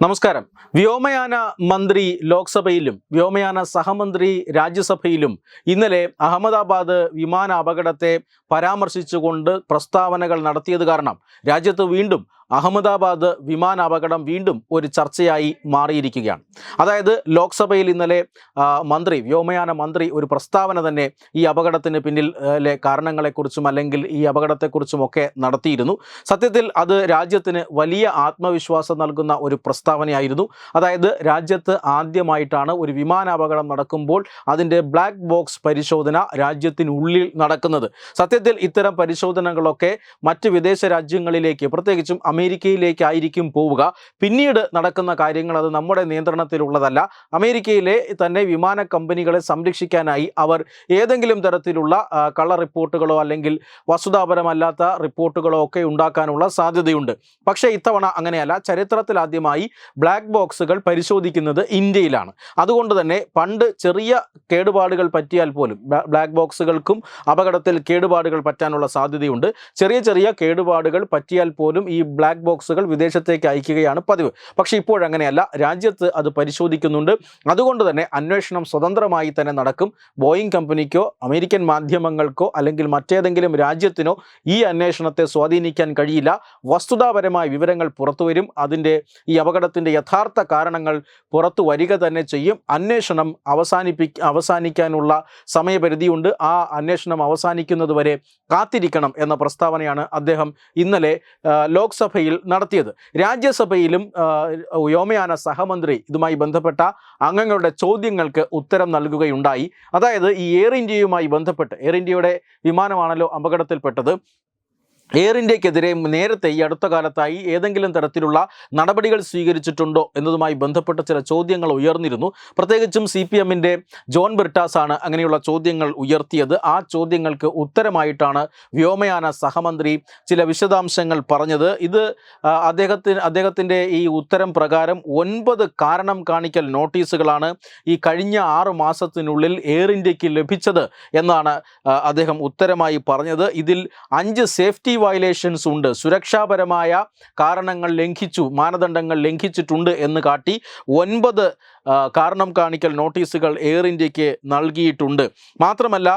നമസ്കാരം. വ്യോമയാന മന്ത്രി ലോക്സഭയിലും വ്യോമയാന സഹമന്ത്രി രാജ്യസഭയിലും ഇന്നലെ അഹമ്മദാബാദ് വിമാന അപകടത്തെ പരാമർശിച്ചുകൊണ്ട് പ്രസ്താവനകൾ നടത്തിയത് കാരണം രാജ്യത്ത് വീണ്ടും അഹമ്മദാബാദ് വിമാന അപകടം വീണ്ടും ഒരു ചർച്ചയായി മാറിയിരിക്കുകയാണ്. അതായത് ലോക്സഭയിൽ ഇന്നലെ മന്ത്രി വ്യോമയാന മന്ത്രി ഒരു പ്രസ്താവന തന്നെ ഈ അപകടത്തിന് പിന്നിൽ ആ, കാരണങ്ങളെക്കുറിച്ചും അല്ലെങ്കിൽ ഈ അപകടത്തെക്കുറിച്ചും ഒക്കെ നടത്തിയിരുന്നു. സത്യത്തിൽ അത് രാജ്യത്തിന് വലിയ ആത്മവിശ്വാസം നൽകുന്ന ഒരു പ്രസ്താവനയായിരുന്നു. അതായത് രാജ്യത്ത് ആദ്യമായിട്ടാണ് ഒരു വിമാനാപകടം നടക്കുമ്പോൾ അതിന്റെ ബ്ലാക്ക് ബോക്സ് പരിശോധന രാജ്യത്തിനുള്ളിൽ നടക്കുന്നത്. സത്യത്തിൽ ഇത്തരം പരിശോധനകളൊക്കെ മറ്റ് വിദേശ രാജ്യങ്ങളിലേക്ക് പ്രത്യേകിച്ചും അമേരിക്കയിലേക്കായിരിക്കും പോവുക. പിന്നീട് നടക്കുന്ന കാര്യങ്ങൾ അത് നമ്മുടെ നിയന്ത്രണത്തിലുള്ളതല്ല. അമേരിക്കയിലെ തന്നെ വിമാന കമ്പനികളെ സംരക്ഷിക്കാനായി അവർ ഏതെങ്കിലും തരത്തിലുള്ള കള്ള റിപ്പോർട്ടുകളോ അല്ലെങ്കിൽ വസ്തുതാപരമല്ലാത്ത റിപ്പോർട്ടുകളോ ഒക്കെ ഉണ്ടാക്കാനുള്ള സാധ്യതയുണ്ട്. പക്ഷേ ഇത്തവണ അങ്ങനെയല്ല. ചരിത്രത്തിൽ ആദ്യമായി ബ്ലാക്ക് ബോക്സുകൾ പരിശോധിക്കുന്നത് ഇന്ത്യയിലാണ്. അതുകൊണ്ട് തന്നെ പണ്ട് ചെറിയ കേടുപാടുകൾ പറ്റിയാൽ പോലും ബ്ലാക്ക് ബോക്സുകൾക്കും അപകടത്തിൽ കേടുപാടുകൾ പറ്റാനുള്ള സാധ്യതയുണ്ട്. ചെറിയ ചെറിയ കേടുപാടുകൾ പറ്റിയാൽ പോലും ഈ ബ്ലാക്ക് ബോക്സുകൾ വിദേശത്തേക്ക് അയക്കുകയാണ് പതിവ്. പക്ഷേ ഇപ്പോഴങ്ങനെയല്ല. രാജ്യത്ത് അത് പരിശോധിക്കുന്നുണ്ട്. അതുകൊണ്ട് തന്നെ അന്വേഷണം സ്വതന്ത്രമായി തന്നെ നടക്കും. ബോയിങ് കമ്പനിക്കോ അമേരിക്കൻ മാധ്യമങ്ങൾക്കോ അല്ലെങ്കിൽ മറ്റേതെങ്കിലും രാജ്യത്തിനോ ഈ അന്വേഷണത്തെ സ്വാധീനിക്കാൻ കഴിയില്ല. വസ്തുതാപരമായ വിവരങ്ങൾ പുറത്തുവരും. അതിന്റെ ഈ അപകടത്തിന്റെ യഥാർത്ഥ കാരണങ്ങൾ പുറത്തു വരിക തന്നെ ചെയ്യും. അന്വേഷണം അവസാനിപ്പി അവസാനിക്കാനുള്ള സമയപരിധിയുണ്ട്. ആ അന്വേഷണം അവസാനിക്കുന്നതുവരെ കാത്തിരിക്കണം എന്ന പ്രസ്താവനയാണ് അദ്ദേഹം ഇന്നലെ ലോക്സഭയിൽ നടത്തിയത്. രാജ്യസഭയിലും വ്യോമയാന സഹമന്ത്രി ഇതുമായി ബന്ധപ്പെട്ട അംഗങ്ങളുടെ ചോദ്യങ്ങൾക്ക് ഉത്തരം നൽകുകയുണ്ടായി. അതായത് ഈ എയർ ഇന്ത്യയുമായി ബന്ധപ്പെട്ട് എയർ ഇന്ത്യയുടെ വിമാനമാണല്ലോ അപകടത്തിൽപ്പെട്ടത്. എയർ ഇന്ത്യക്കെതിരെ നേരത്തെ ഈ അടുത്ത കാലത്തായി ഏതെങ്കിലും തരത്തിലുള്ള നടപടികൾ സ്വീകരിച്ചിട്ടുണ്ടോ എന്നതുമായി ബന്ധപ്പെട്ട ചില ചോദ്യങ്ങൾ ഉയർന്നിരുന്നു. പ്രത്യേകിച്ചും സി പി എമ്മിന്റെ ജോൺ ബ്രിട്ടാസാണ് ആണ് അങ്ങനെയുള്ള ചോദ്യങ്ങൾ ഉയർത്തിയത്. ആ ചോദ്യങ്ങൾക്ക് ഉത്തരമായിട്ടാണ് വ്യോമയാന സഹമന്ത്രി ചില വിശദാംശങ്ങൾ പറഞ്ഞത്. ഇത് അദ്ദേഹത്തിന് അദ്ദേഹത്തിന്റെ ഈ ഉത്തരം പ്രകാരം ഒൻപത് കാരണം കാണിക്കൽ നോട്ടീസുകളാണ് ഈ കഴിഞ്ഞ ആറു മാസത്തിനുള്ളിൽ എയർ ഇന്ത്യയ്ക്ക് ലഭിച്ചത് എന്നാണ് അദ്ദേഹം ഉത്തരമായി പറഞ്ഞത്. ഇതിൽ അഞ്ച് സേഫ്റ്റി വയലേഷൻസ് ഉണ്ട്. സുരക്ഷാപരമായ കാരണങ്ങൾ ലംഘിച്ചു മാനദണ്ഡങ്ങൾ ലംഘിച്ചിട്ടുണ്ട് എന്ന് കാട്ടി ഒൻപത് കാരണം കാണിക്കൽ നോട്ടീസുകൾ എയർ ഇന്ത്യയ്ക്ക് നൽകിയിട്ടുണ്ട്. മാത്രമല്ല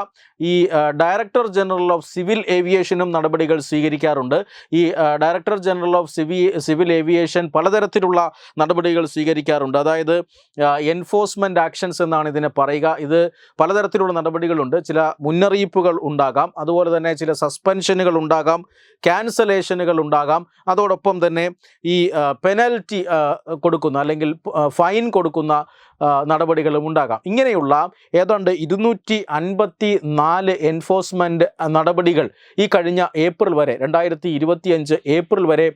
ഈ ഡയറക്ടർ ജനറൽ ഓഫ് സിവിൽ ഏവിയേഷനും നടപടികൾ സ്വീകരിക്കാറുണ്ട്. ഈ director general of CV civil aviation പലതരത്തിലുള്ള നടപടികൾ സ്വീകരിക്കാറുണ്ട്. അതായത് എൻഫോഴ്സ്മെന്റ് ആക്ഷൻസ് എന്നാണ് ഇതിനെ പറയുക. ഇത് പലതരത്തിലുള്ള നടപടികളുണ്ട്. ചില മുന്നറിയിപ്പുകൾ ഉണ്ടാകാം. അതുപോലെ തന്നെ ചില സസ്പെൻഷനുകൾ ഉണ്ടാകാം. ക്യാൻസലേഷനുകൾ ഉണ്ടാകാം. അതോടൊപ്പം തന്നെ ഈ പെനൽറ്റി കൊടുക്കുന്ന അല്ലെങ്കിൽ ഫൈൻ കൊടുക്കുന്ന നടപടികളും ഉണ്ടാകാം. ഇങ്ങനെയുള്ള ഏതാണ്ട് ഇരുന്നൂറ്റി അൻപത്തി നാല് എൻഫോഴ്സ്മെന്റ് നടപടികൾ ഈ കഴിഞ്ഞ ഏപ്രിൽ വരെ രണ്ടായിരത്തി ഇരുപത്തിയഞ്ച് ഏപ്രിൽ വരെ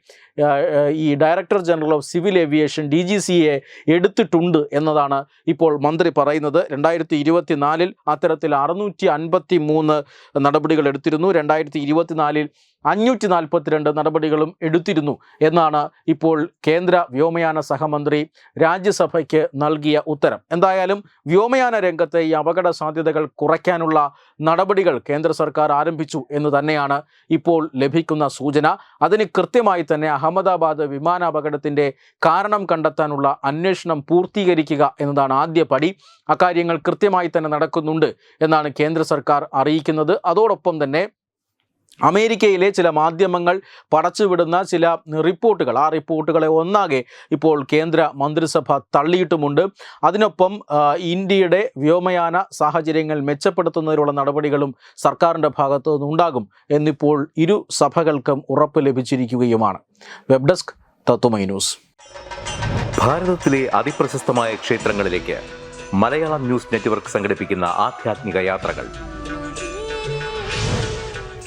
ഈ director general of civil aviation D G C A എടുത്തിട്ടുണ്ട് എന്നതാണ് ഇപ്പോൾ മന്ത്രി പറയുന്നത്. രണ്ടായിരത്തി ഇരുപത്തിനാലിൽ അത്തരത്തിൽ അറുന്നൂറ്റി അൻപത്തി മൂന്ന് നടപടികൾ എടുത്തിരുന്നു. രണ്ടായിരത്തി ഇരുപത്തിനാലിൽ അഞ്ഞൂറ്റി നാൽപ്പത്തിരണ്ട് നടപടികളും എടുത്തിരുന്നു എന്നാണ് ഇപ്പോൾ കേന്ദ്ര വ്യോമയാന സഹമന്ത്രി രാജ്യസഭയ്ക്ക് നൽകിയ ഉത്തരം. എന്തായാലും വ്യോമയാന രംഗത്തെ ഈ അപകട സാധ്യതകൾ കുറയ്ക്കാനുള്ള നടപടികൾ കേന്ദ്ര സർക്കാർ ആരംഭിച്ചു എന്ന് തന്നെയാണ് ഇപ്പോൾ ലഭിക്കുന്ന സൂചന. അതിന് കൃത്യമായി തന്നെ അഹമ്മദാബാദ് വിമാനാപകടത്തിന്റെ കാരണം കണ്ടെത്താനുള്ള അന്വേഷണം പൂർത്തീകരിക്കുക എന്നതാണ് ആദ്യ പടി. അക്കാര്യങ്ങൾ കൃത്യമായി തന്നെ നടക്കുന്നുണ്ട് എന്നാണ് കേന്ദ്ര സർക്കാർ അറിയിക്കുന്നത്. അതോടൊപ്പം തന്നെ അമേരിക്കയിലെ ചില മാധ്യമങ്ങൾ പടച്ചുവിടുന്ന ചില റിപ്പോർട്ടുകൾ ആ റിപ്പോർട്ടുകളെ ഒന്നാകെ ഇപ്പോൾ കേന്ദ്ര മന്ത്രിസഭ തള്ളിയിട്ടുമുണ്ട്. അതിനൊപ്പം ഇന്ത്യയുടെ വ്യോമയാന സാഹചര്യങ്ങൾ മെച്ചപ്പെടുത്തുന്നതിനുള്ള നടപടികളും സർക്കാരിന്റെ ഭാഗത്തു നിന്നുണ്ടാകും എന്നിപ്പോൾ ഇരു സഭകൾക്കും ഉറപ്പ് ലഭിച്ചിരിക്കുകയുമാണ്. Web desk Tatwamayi news. ഭാരതത്തിലെ അതിപ്രശസ്തമായ ക്ഷേത്രങ്ങളിലേക്ക് മലയാളം ന്യൂസ് നെറ്റ്വർക്ക് സംഘടിപ്പിക്കുന്ന ആധ്യാത്മിക യാത്രകൾ.